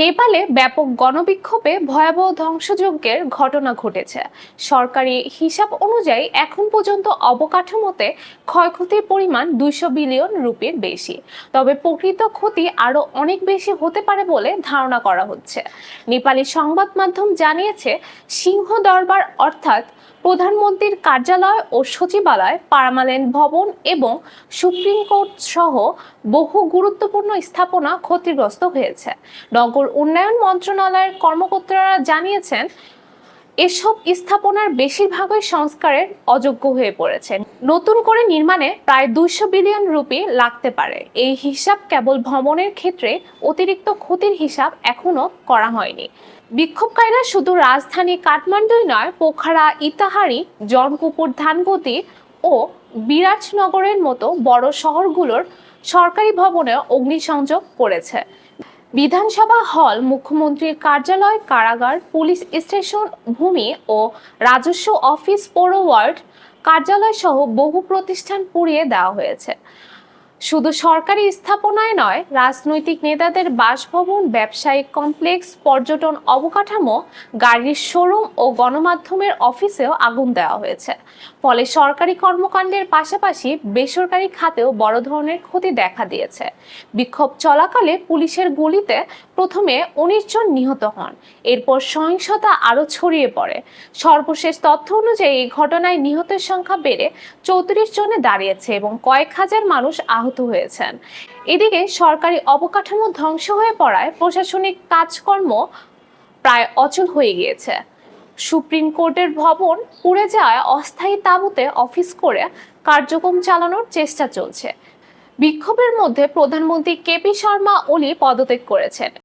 নেপালে ব্যাপক গণবিক্ষোভে ভয়াবহ ধ্বংসযজ্ঞের ঘটনা ঘটেছে। সরকারি হিসাব অনুযায়ী এখন পর্যন্ত অবকাঠামোতে ক্ষয়ক্ষতির পরিমাণ দুইশো বিলিয়ন রুপির বেশি। তবে প্রকৃত ক্ষতি আরও অনেক বেশি হতে পারে বলে ধারণা করা হচ্ছে। নেপালি সংবাদ মাধ্যম জানিয়েছে, সিংহ দরবার অর্থাৎ প্রধানমন্ত্রীর কার্যালয় ও সচিবালয়, পার্মানেন্ট ভবন এবং সুপ্রিম কোর্ট সহ বহু গুরুত্বপূর্ণ স্থাপনা ক্ষতিগ্রস্ত হয়েছে। নগর উন্নয়ন মন্ত্রণালয়ের কর্মকর্তারা জানিয়েছেন এসব স্থাপনার বেশিরভাগই সংস্কারের অযোগ্য হয়ে পড়েছে। নতুন করে নির্মাণে প্রায় দুইশো বিলিয়ন রুপি লাগতে পারে। এই হিসাব কেবল ভ্রমণের ক্ষেত্রে অতিরিক্ত ক্ষতির হিসাব এখনও করা হয়নি। বিক্ষোভকারীরা শুধু রাজধানী কাঠমান্ডুই নয়, পোখারা, ইতাহারি, জনকুপুর, ধানগতি ও বিরাজনগরের মতো বড় শহরগুলোর সরকারি ভবনে অগ্নিসংযোগ করেছে। বিধানসভা হল মুখ্যমন্ত্রীর কার্যালয়, কারাগার, পুলিশ স্টেশন, ভূমি ও রাজস্ব অফিস পৌর ওয়ার্ড কার্যালয় সহ বহু প্রতিষ্ঠান পুড়িয়ে দেওয়া হয়েছে। শুধু সরকারি স্থাপনায় নয়, রাজনৈতিক নেতাদের বাসভবন, ব্যবসায়িক কমপ্লেক্স, পর্যটন অবকাঠামো, গাড়ির শোরুম ও গণমাধ্যমের অফিসেও আগুন দেওয়া হয়েছে। ফলে সরকারি কর্মকাণ্ডের পাশাপাশি বেসরকারি খাতেও বড় ধরনের ক্ষতি দেখা দিয়েছে। বিক্ষোভ চলাকালে পুলিশের গুলিতে প্রথমে উনিশ জন নিহত হন, এরপর সহিংসতা আরও ছড়িয়ে পড়ে। সর্বশেষ তথ্য অনুযায়ী এই ঘটনায় নিহতের সংখ্যা বেড়ে চৌত্রিশ জনে দাঁড়িয়েছে এবং কয়েক হাজার মানুষ আহত হয়েছেন। এদিকে সরকারি অবকাঠামো ধ্বংস হয়ে পড়ায় প্রশাসনিক কাজকর্ম প্রায় অচল হয়ে গিয়েছে। সুপ্রিম কোর্টের ভবন পুড়ে যাওয়ায় অস্থায়ী তাঁবুতে অফিস করে কার্যক্রম চালানোর চেষ্টা চলছে। বিক্ষোভের মধ্যে প্রধানমন্ত্রী কেপি শর্মা ওলি পদত্যাগ করেছেন।